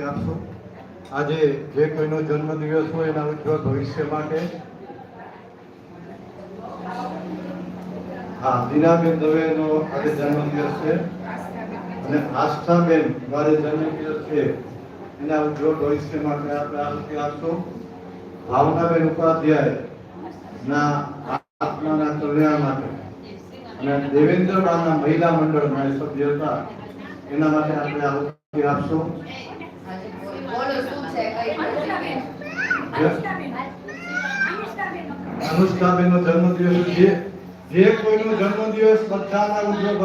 આપશો. આજે જે કોઈનો જન્મદિવસ હોય એના ઉજ્જવળ ભવિષ્ય માટે. હા, દીનાબેન દવેનો આજે જન્મદિવસ છે. અને આસ્થાબેન મારે જન્મદિવસ છે. એના ઉજ્જવળ ભવિષ્ય માટે આપણે આહુતિ આપશો. ભાવનાબેન ઉપાધ્યાય ના આત્માના કલ્યાણ માટે. અને દેવેન્દ્ર બાના મહિલા મંડળ મારે સભ્ય હતા. એના માટે આપણે આહુતિ આપશો? અનુષ્કાબેન નો જન્મદિવસ જે જે કોઈનો જન્મદિવસ બધાના ઉજવ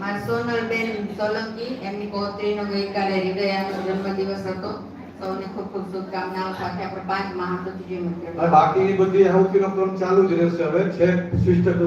મારી સોનલબેન સોલંકી એમની પૌત્રીનો ગઈકાલે હૃદયાનો જન્મદિવસ હતો. સૌને ખૂબ ખૂબ શુભકામનાઓ. સાથે આપણે પાંચ મંત્ર બાકીની બધી આહુતિનો ક્રમ ચાલુ જ રહેશે. હવે છે શિષ્ટ ટુ